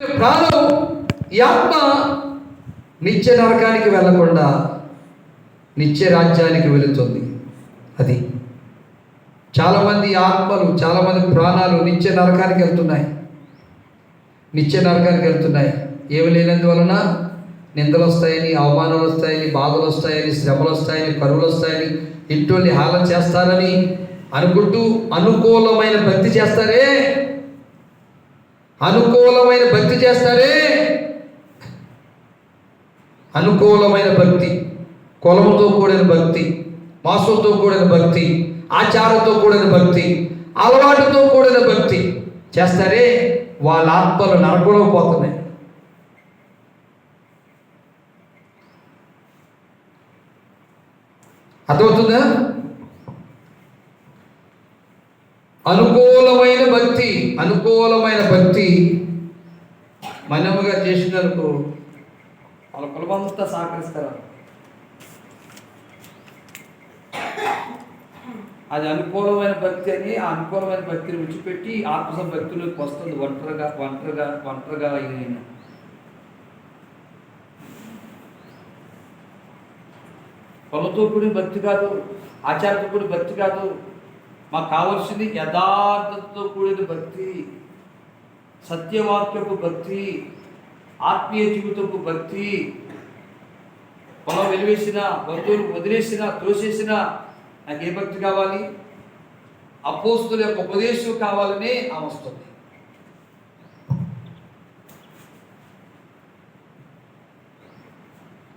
ప్రాణం ఈ ఆత్మ నిత్య నరకానికి వెళ్ళకుండా నిత్య రాజ్యానికి వెళుతుంది. అది చాలామంది ఆత్మలు చాలామంది ప్రాణాలు నిత్య నరకానికి వెళ్తున్నాయి. నిత్య నరకానికి వెళ్తున్నాయి. ఏమి లేనందువలన నిందలు వస్తాయని అవమానాలు వస్తాయని బాధలు వస్తాయని శ్రమలు వస్తాయని కరువులు వస్తాయని ఇంటి హాలం చేస్తారని అనుకుంటూ అనుకూలమైన భక్తి చేస్తారే అనుకూలమైన భక్తి చేస్తారే? అనుకూలమైన భక్తి కులముతో కూడిన భక్తి మాసులతో కూడిన భక్తి ఆచారంతో కూడిన భక్తి అలవాటుతో కూడిన భక్తి చేస్తారే? వాళ్ళ ఆత్మలు నరకంలో పోతున్నాయి. అర్థమవుతుందా? అనుకూలమైన భక్తి అనుకూలమైన భక్తి మనముగా చేసినందుకు వాళ్ళ కులమంతా సహకరిస్తారు. అది అనుకూలమైన భక్తి అని ఆ అనుకూలమైన భక్తిని విడిచిపెట్టి ఆత్మ భక్తిలోకి వస్తుంది ఒంటరిగా ఒంటరిగా ఒంటరిగా అయిన పొలతో కూడిన భక్తి కాదు ఆచారంతో కూడిన భక్తి కాదు మాకు కావాల్సింది యథార్థతో కూడిన భక్తి సత్యవాక్యపు భక్తి ఆత్మీయ జీవితపు భక్తి. పొలం వెలివేసిన బంధువులు వదిలేసిన తోసేసిన నాకు ఏ భక్తి కావాలి? అపోస్తుల యొక్క ఉపదేశం కావాలనే ఆమె వస్తుంది.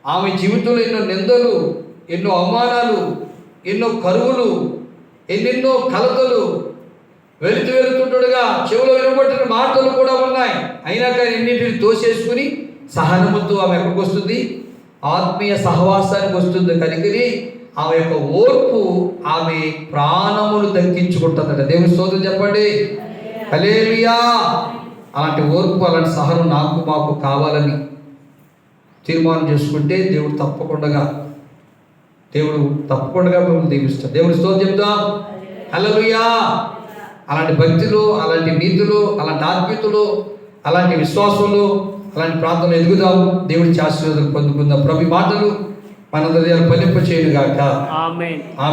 ఆమె జీవితంలో ఎన్నో నిందలు ఎన్నో అవమానాలు ఎన్నో కరువులు ఎన్నెన్నో కలతలు వెళుతూ వెళుతుండగా చెవులో వినబడిన మాటలు కూడా ఉన్నాయి. అయినా కానీ ఎన్నింటిని తోసేసుకుని సహనముతో ఆమె ఎక్కడికి వస్తుంది? ఆత్మీయ సహవాసానికి వస్తుంది. కనుకని ఆమె యొక్క ఓర్పు ఆమె ప్రాణములు దక్కించుకుంటుందట. దేవుని స్తోత్రం చెప్పండి. హల్లెలూయా! అలాంటి ఓర్పు అలాంటి సహనం నాకు మాకు కావాలని తీర్మానం చేసుకుంటే దేవుడు తప్పకుండా దేవుడు తప్పకుండా మిమ్మల్ని దీవిస్తాడు. దేవుడి స్తోత్రం చెప్దాం హల్లెలూయా. అలాంటి భక్తులు అలాంటి నీతులు అలాంటి ఆత్మీయతలు అలాంటి విశ్వాసంలో అలాంటి ప్రాంతంలో ఎదుగుదాం దేవుడి ఆశీర్వాదాలు పొందుకుందాం. ప్రభు మాటలు మన హృదయాలు పలింప చేయను గాక ఆమెన్. ఆమె